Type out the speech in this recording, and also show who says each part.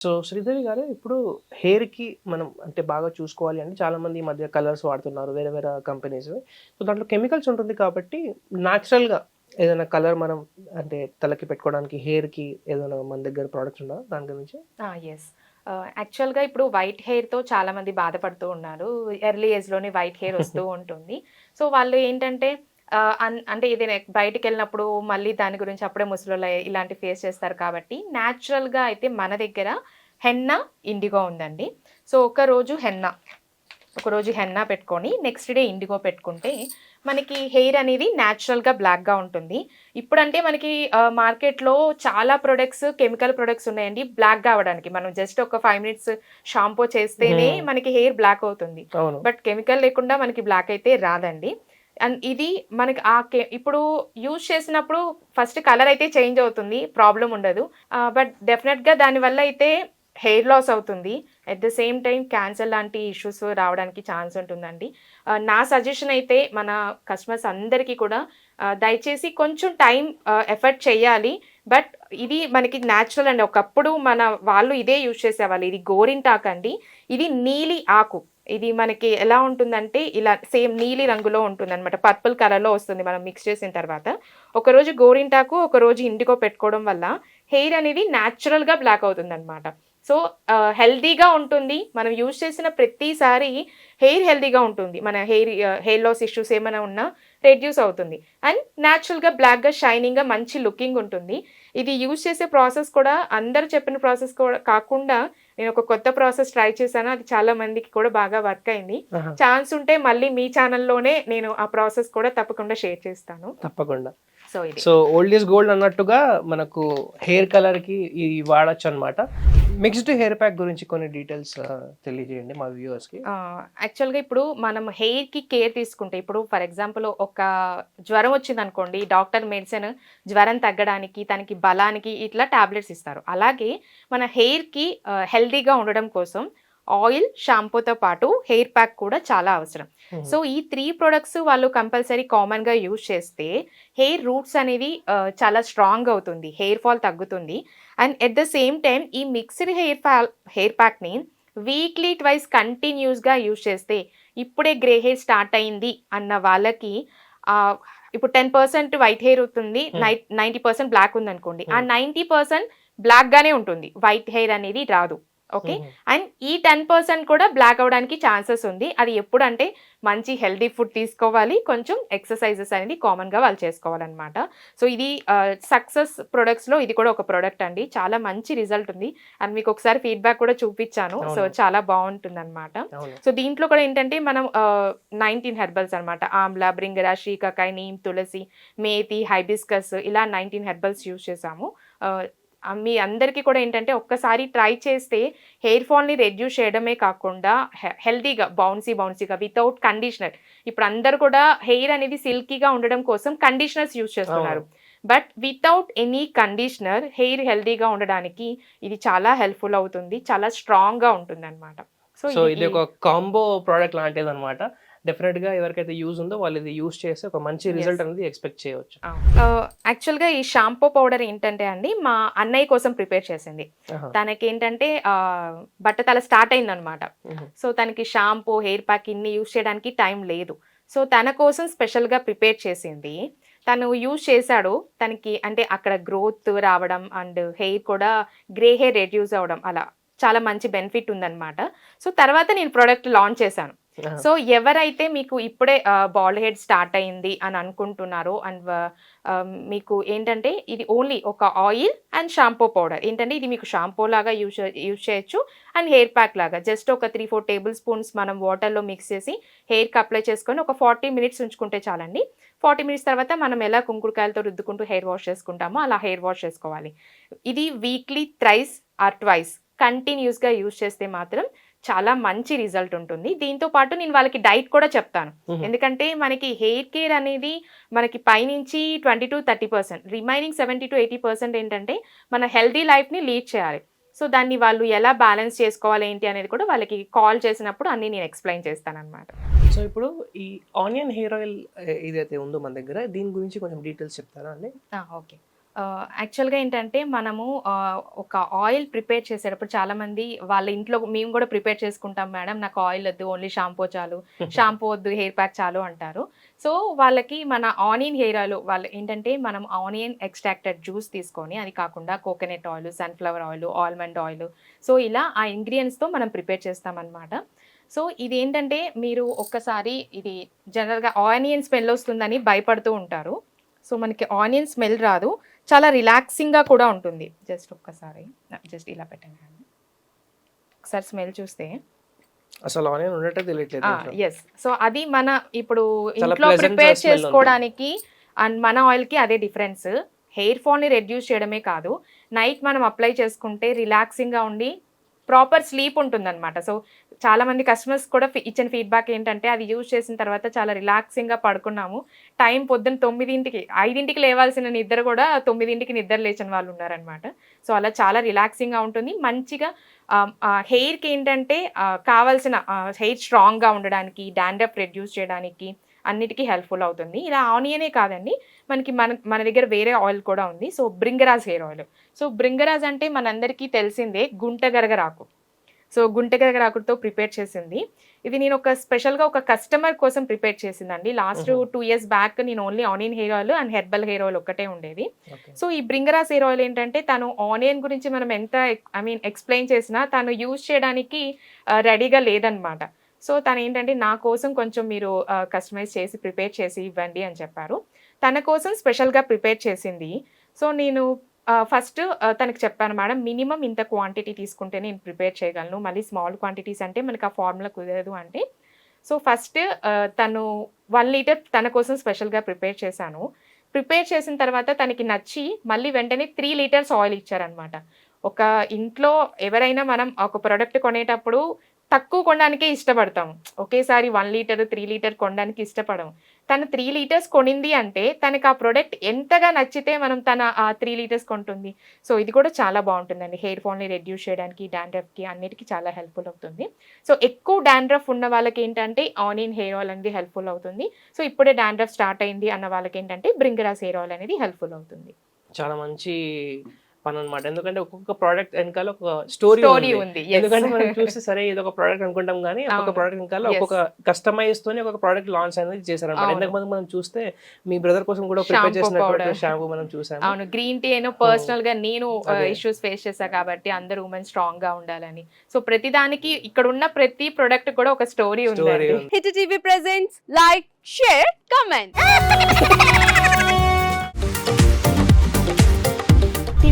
Speaker 1: So Sridevi గారు ఇప్పుడు hair కి మనం అంటే బాగా చూసుకోవాలి అంటే చాలా మంది ఈ మధ్య కలర్స్ వాడుతున్నారు వేరే వేరే కంపెనీస్ సో దాంట్లో కెమికల్స్ ఉంటుంది కాబట్టి natural గా ఏదైనా కలర్ మనం అంటే తలకి పెట్టుకోవడానికి hair కి ఏదైనా మన దగ్గర ప్రోడక్ట్స్ ఉందా దాని గురించి.
Speaker 2: ఎస్ యాక్చువల్గా ఇప్పుడు వైట్ హెయిర్తో చాలా మంది బాధపడుతూ ఉన్నారు. ఎర్లీ ఏజ్లోనే వైట్ హెయిర్ వస్తూ ఉంటుంది. సో వాళ్ళు ఏంటంటే అంటే ఏదైనా బయటికి వెళ్ళినప్పుడు మళ్ళీ దాని గురించి అప్పుడే ముసలిలో ఇలాంటి ఫేస్ చేస్తారు కాబట్టి న్యాచురల్గా అయితే మన దగ్గర హెన్నా ఇండిగో ఉందండి. సో ఒక రోజు హెన్నా ఒక రోజు హెన్నా పెట్టుకొని నెక్స్ట్ డే ఇండిగో పెట్టుకుంటే మనకి హెయిర్ అనేది న్యాచురల్గా బ్లాక్గా ఉంటుంది. ఇప్పుడంటే మనకి మార్కెట్లో చాలా ప్రొడక్ట్స్ కెమికల్ ప్రొడక్ట్స్ ఉన్నాయండి బ్లాక్ కావడానికి మనం జస్ట్ ఒక ఫైవ్ మినిట్స్ షాంపూ చేస్తేనే. మనకి హెయిర్ బ్లాక్ అవుతుంది. బట్ కెమికల్ లేకుండా మనకి బ్లాక్ అయితే రాదండి. అండ్ ఇది మనకి ఆ కే ఇప్పుడు యూజ్ చేసినప్పుడు ఫస్ట్ కలర్ అయితే చేంజ్ అవుతుంది ప్రాబ్లం ఉండదు. బట్ డెఫినెట్గా దానివల్ల అయితే హెయిర్ లాస్ అవుతుంది. At the same time cancer లాంటి ఇష్యూస్ రావడానికి ఛాన్స్ ఉంటుందండి. నా సజెషన్ అయితే మన కస్టమర్స్ అందరికీ కూడా దయచేసి కొంచెం టైం ఎఫర్ట్ చేయాలి. బట్ ఇది మనకి న్యాచురల్ అండి. ఒకప్పుడు మన వాళ్ళు ఇదే యూజ్ చేసేవాళ్ళు. ఇది గోరింటాక్ అండి. ఇది నీలి ఆకు. ఇది మనకి ఎలా ఉంటుందంటే ఇలా సేమ్ నీలి రంగులో ఉంటుంది అనమాట పర్పుల్ కలర్లో వస్తుంది మనం మిక్స్ చేసిన తర్వాత. ఒకరోజు గోరింటాకు ఒకరోజు ఇండిగో పెట్టుకోవడం వల్ల హెయిర్ అనేది న్యాచురల్గా బ్లాక్ అవుతుంది అనమాట సో హెల్దీగా ఉంటుంది. మనం యూజ్ చేసిన ప్రతిసారి హెయిర్ హెల్దీగా ఉంటుంది. మన హెయిర్ హెయిర్ లాస్ ఇష్యూస్ ఏమైనా ఉన్నా రెడ్యూస్ అవుతుంది. అండ్ న్యాచురల్గా బ్లాక్గా షైనింగ్గా మంచి లుకింగ్ ఉంటుంది. ఇది యూజ్ చేసే ప్రాసెస్ కూడా అందరు చెప్పిన ప్రాసెస్ కూడా కాకుండా నేను ఒక కొత్త ప్రాసెస్ ట్రై చేశాను. అది చాలా మందికి కూడా బాగా వర్క్ అయింది. ఛాన్స్ ఉంటే మళ్ళీ మీ ఛానల్లోనే నేను ఆ ప్రాసెస్ కూడా తప్పకుండా షేర్ చేస్తాను.
Speaker 1: తప్పకుండా.
Speaker 2: So
Speaker 1: so old is gold అన్నట్టుగా మనకు హెయిర్ కలర్కి ఇది వాడచ్చు అనమాట మిక్స్డ్ హెయిర్ ప్యాక్ గురించి కొన్ని డీటెయిల్స్ తెలియజేయండి మా వ్యూవర్స్కి.
Speaker 2: యాక్చువల్గా ఇప్పుడు మనం హెయిర్కి కేర్ తీసుకుంటే ఇప్పుడు ఫర్ ఎగ్జాంపుల్ ఒక జ్వరం వచ్చింది అనుకోండి డాక్టర్ మెడిసిన్ జ్వరం తగ్గడానికి తనకి బలానికి ఇట్లా టాబ్లెట్స్ ఇస్తారు. అలాగే మన హెయిర్కి హెల్దీగా ఉండడం కోసం ఆయిల్ షాంపూతో పాటు హెయిర్ ప్యాక్ కూడా చాలా అవసరం. సో ఈ త్రీ ప్రొడక్ట్స్ వాళ్ళు కంపల్సరీ కామన్గా యూజ్ చేస్తే హెయిర్ రూట్స్ అనేది ఆ, చాలా స్ట్రాంగ్ అవుతుంది. హెయిర్ ఫాల్ తగ్గుతుంది. And at the same time ఈ మిక్స్డ్ హెయిర్ ఫాల్ హెయిర్ ప్యాక్ని వీక్లీ ట్వైస్ కంటిన్యూస్గా యూజ్ చేస్తే ఇప్పుడే గ్రే హెయిర్ స్టార్ట్ అయింది అన్న వాళ్ళకి ఆ, ఇప్పుడు టెన్ పర్సెంట్ వైట్ హెయిర్ అవుతుంది. నైట్ నైంటీ పర్సెంట్ బ్లాక్ ఉంది అనుకోండి ఆ. నైంటీ పర్సెంట్ బ్లాక్గానే ఉంటుంది. వైట్ హెయిర్ అనేది రాదు. ఓకే? అండ్ ఈ టెన్ పర్సెంట్ కూడా బ్లాక్ అవడానికి ఛాన్సెస్ ఉంది. అది ఎప్పుడు అంటే మంచి హెల్దీ ఫుడ్ తీసుకోవాలి. కొంచెం ఎక్సర్సైజెస్ అనేది కామన్గా వాళ్ళు చేసుకోవాలన్నమాట. సో ఇది సక్సెస్ ప్రొడక్ట్స్లో ఇది కూడా ఒక ప్రోడక్ట్ అండి. చాలా మంచి రిజల్ట్ ఉంది. అండ్ మీకు ఒకసారి ఫీడ్బ్యాక్ కూడా చూపించాను సో. చాలా బాగుంటుంది అనమాట సో దీంట్లో కూడా ఏంటంటే మనం నైన్టీన్ హెర్బల్స్ అనమాట ఆమ్లా బ్రింగరా శ్రీకాకాయ నీమ్ తులసి మేతి హైబిస్కస్ ఇలా నైన్టీన్ హెర్బల్స్ యూజ్ చేసాము. మీ అందరికీ కూడా ఏంటంటే ఒక్కసారి ట్రై చేస్తే హెయిర్ ఫాల్ని రెడ్యూస్ చేయడమే కాకుండా హె- హెల్తీగా బౌన్సీ బౌన్సీగా వితౌట్ కండిషనర్. ఇప్పుడు అందరు కూడా హెయిర్ అనేది సిల్కీగా ఉండడం కోసం కండిషనర్స్ యూజ్ చేస్తున్నారు. But without any conditioner hair హెల్తీగా ఉండడానికి ఇది చాలా హెల్ప్ఫుల్ అవుతుంది చాలా స్ట్రాంగ్గా ఉంటుంది అనమాట
Speaker 1: సో ఇది ఒక కాంబో ప్రోడక్ట్ లాంటిది అనమాట డెఫినెట్గా ఎవరికైతే యూజ్ ఉందో వాళ్ళు ఇది యూజ్ చేసి ఒక మంచి రిజల్ట్ అనేది ఎక్స్పెక్ట్ చేయవచ్చు.
Speaker 2: యాక్చువల్గా ఈ షాంపూ పౌడర్ ఏంటంటే అండి మా అన్నయ్య కోసం ప్రిపేర్ చేసింది. తనకి ఏంటంటే ఆ, బట్టతల స్టార్ట్ అయిందనమాట. సో తనకి షాంపూ హెయిర్ ప్యాక్ ఇన్ని యూస్ చేయడానికి టైం లేదు. సో తన కోసం స్పెషల్గా ప్రిపేర్ చేసింది. తను యూజ్ చేశాడు. తనకి అంటే అక్కడ గ్రోత్ రావడం అండ్ హెయిర్ కూడా గ్రే హెయిర్ రెడ్యూస్ అవ్వడం అలా. చాలా మంచి బెనిఫిట్ ఉందన్నమాట. సో తర్వాత నేను ప్రోడక్ట్ లాంచ్ చేశాను. సో ఎవరైతే మీకు ఇప్పుడే బాల్ హెడ్ స్టార్ట్ అయింది అని అనుకుంటున్నారో అండ్ మీకు ఏంటంటే ఇది ఓన్లీ ఒక ఆయిల్ అండ్ షాంపూ పౌడర్ ఏంటంటే ఇది మీకు షాంపూ లాగా యూజ్ యూజ్ చేయొచ్చు అండ్ హెయిర్ ప్యాక్ లాగా. జస్ట్ ఒక త్రీ ఫోర్ టేబుల్ స్పూన్స్ మనం వాటర్లో మిక్స్ చేసి హెయిర్కి అప్లై చేసుకొని ఒక ఫార్టీ మినిట్స్ ఉంచుకుంటే చాలండి. ఫార్టీ మినిట్స్ తర్వాత మనం ఎలా కుంకుడుకాయలతో రుద్దుకుంటూ హెయిర్ వాష్ చేసుకుంటామో అలా హెయిర్ వాష్ చేసుకోవాలి. ఇది వీక్లీ థ్రైస్ ఆర్ ట్వైస్ కంటిన్యూస్గా యూజ్ చేస్తే మాత్రం చాలా మంచి రిజల్ట్ ఉంటుంది. దీంతో పాటు నేను వాళ్ళకి డైట్ కూడా చెప్తాను. ఎందుకంటే మనకి హెయిర్ కేర్ అనేది మనకి పైనుంచి twenty to thirty percent remaining seventy to eighty percent ఏంటంటే మన హెల్దీ లైఫ్ని లీడ్ చేయాలి. సో దాన్ని వాళ్ళు ఎలా బ్యాలెన్స్ చేసుకోవాలి ఏంటి అనేది కూడా వాళ్ళకి కాల్ చేసినప్పుడు అన్ని నేను ఎక్స్ప్లెయిన్ చేస్తాను అనమాట
Speaker 1: సో ఇప్పుడు ఈ ఆనియన్ హెయిర్ ఆయిల్ ఏదైతే ఉందో మన దగ్గర దీని గురించి కొంచెం డీటెయిల్స్ చెప్తారా అండి?
Speaker 2: ఓకే. యాక్చువల్గా ఏంటంటే మనము ఒక ఆయిల్ ప్రిపేర్ చేసేటప్పుడు చాలా మంది వాళ్ళ ఇంట్లో మేము కూడా ప్రిపేర్ చేసుకుంటాం మేడం నాకు ఆయిల్ వద్దు ఓన్లీ షాంపూ చాలు షాంపూ వద్దు హెయిర్ ప్యాక్ చాలు అంటారు. సో వాళ్ళకి మన ఆనియన్ హెయిర్ ఆయిల్ వాళ్ళు ఏంటంటే మనం ఆనియన్ ఎక్స్ట్రాక్టెడ్ జ్యూస్ తీసుకొని అది కాకుండా coconut oil sunflower oil almond oil so ఇలా ఆ ఇంగ్రీడియంట్స్తో మనం ప్రిపేర్ చేస్తామన్నమాట. సో ఇది ఏంటంటే మీరు ఒక్కసారి ఇది జనరల్గా ఆనియన్ స్మెల్ వస్తుందని భయపడుతూ ఉంటారు. సో మనకి ఆనియన్ స్మెల్ రాదు. చాలా రిలాక్సింగ్గా కూడా ఉంటుంది. జస్ట్ ఒక్కసారి. జస్ట్ ఇలా పెట్టండి. ఒకసారి స్మెల్ చూస్తే.
Speaker 1: అసలు ఆనియన్ తెలియట్లేదు.
Speaker 2: ఎస్ సో అది మన ఇప్పుడు ఇంట్లో ప్రిపేర్. చేసుకోవడానికి అండ్ మన ఆయిల్కి అదే డిఫరెన్స్. హెయిర్ ఫాల్ని రెడ్యూస్ చేయడమే కాదు. నైట్ మనం అప్లై చేసుకుంటే రిలాక్సింగ్గా ఉండి ప్రాపర్ స్లీప్ ఉంటుందన్నమాట. సో చాలా మంది కస్టమర్స్ కూడా ఫీ- ఇచ్చిన ఫీడ్బ్యాక్ ఏంటంటే అది యూజ్ చేసిన తర్వాత చాలా రిలాక్సింగ్గా పడుకున్నాము. టైం పొద్దున్న తొమ్మిదింటికి ఐదింటికి లేవాల్సిన నిద్ర కూడా తొమ్మిదింటికి నిద్ర లేచిన వాళ్ళు ఉన్నారనమాట సో అలా చాలా రిలాక్సింగ్గా ఉంటుంది. మంచిగా హెయిర్కి ఏంటంటే కావాల్సిన హెయిర్ స్ట్రాంగ్గా ఉండడానికి డాండ్రఫ్ రెడ్యూస్ చేయడానికి అన్నిటికీ హెల్ప్ఫుల్ అవుతుంది. ఇలా ఆనియనే కాదండి మనకి మన మన దగ్గర వేరే ఆయిల్ కూడా ఉంది. So Bhringraj hair oil so Bhringraj అంటే మనందరికీ తెలిసిందే గుంటగరగరాకు. సో గుంటగరగరాకుతో ప్రిపేర్ చేసింది. ఇది నేను ఒక స్పెషల్గా ఒక కస్టమర్ కోసం ప్రిపేర్ చేసిందండి. లాస్ట్. టూ ఇయర్స్ బ్యాక్ నేను only onion hair oil and herbal hair oil ఒక్కటే ఉండేది. సో ఈ బ్రింగరాస్ హెయిర్ ఆయిల్ ఏంటంటే తను ఆనియన్ గురించి మనం ఎంత ఐ మీన్ ఎక్స్ప్లెయిన్ చేసినా తను యూజ్ చేయడానికి రెడీగా లేదనమాట. సో తను ఏంటంటే నా కోసం కొంచెం మీరు కస్టమైజ్ చేసి ప్రిపేర్ చేసి ఇవ్వండి అని చెప్పారు. తన కోసం స్పెషల్గా ప్రిపేర్ చేసింది. సో నేను ఫస్ట్ తనకి చెప్పాను మేడం మినిమం ఇంత క్వాంటిటీ తీసుకుంటే నేను ప్రిపేర్ చేయగలను. మళ్ళీ స్మాల్ క్వాంటిటీస్ అంటే మనకి ఆ ఫార్ములా కుదరదు అంటే. సో ఫస్ట్ తను వన్ లీటర్ తన కోసం స్పెషల్గా ప్రిపేర్ చేశాను. ప్రిపేర్ చేసిన తర్వాత తనకి నచ్చి మళ్ళీ వెంటనే త్రీ లీటర్స్ ఆయిల్ ఇచ్చారనమాట ఒక ఇంట్లో ఎవరైనా మనం ఒక ప్రోడక్ట్ కొనేటప్పుడు తక్కువ కొనడానికే ఇష్టపడతాం. ఒకేసారి వన్ లీటర్ త్రీ లీటర్ కొనడానికి ఇష్టపడం. తను త్రీ లీటర్స్ కొనింది అంటే తనకి ఆ ప్రోడక్ట్ ఎంతగా నచ్చితే మనం తన ఆ త్రీ లీటర్స్ కొంటుంది. సో ఇది కూడా చాలా బాగుంటుందండి. హెయిర్ ఫాల్ని రెడ్యూస్ చేయడానికి డాండ్రఫ్కి అన్నిటికీ చాలా హెల్ప్ఫుల్ అవుతుంది. సో ఎక్కువ డాండ్రఫ్ ఉన్న వాళ్ళకి ఏంటంటే ఆనియన్ హెయిర్ ఆయిల్ అనేది హెల్ప్ఫుల్ అవుతుంది. సో ఇప్పుడే డాండ్రఫ్ స్టార్ట్ అయింది అన్న వాళ్ళకి ఏంటంటే బ్రింగరాస్ హెయిర్ ఆయిల్ అనేది హెల్ప్ఫుల్ అవుతుంది.
Speaker 1: చాలా మంచి పని అనమాట ఎందుకంటే ఒక్కొక్క ప్రోడక్ట్ వెనకాల ఒక స్టోరీ
Speaker 2: స్టోరీ ఉంది.
Speaker 1: ఎందుకంటే మనం చూస్తే సరే ఇది ఒక ప్రోడక్ట్ అనుకుంటాం కానీ ఒక్కొక్క
Speaker 2: అవును.
Speaker 1: ప్రోడక్ట్ వెనకాల. ఒక్కొక్క కస్టమైజ్ తోని ఒక ప్రోడక్ట్ లాంచ్ అనేది చేశారన్నమాట
Speaker 2: అవును.
Speaker 1: ఇంతకు ముందు మనం చూస్తే మీ బ్రదర్ కోసం కూడా ప్రిపేర్
Speaker 2: powder.
Speaker 1: షాంపూ మనం చూసాము
Speaker 2: అవును గ్రీన్ టీ అయినా పర్సనల్గా నేను. ఇష్యూస్ ఫేస్ చేశా కాబట్టి అందరు ఉమెన్ స్ట్రాంగ్గా ఉండాలని సో ప్రతి దానికి ఇక్కడ ఉన్న ప్రతి ప్రొడక్ట్ కూడా ఒక స్టోరీ
Speaker 1: స్టోరీ
Speaker 2: ఉంది
Speaker 3: hit TV presents like share comment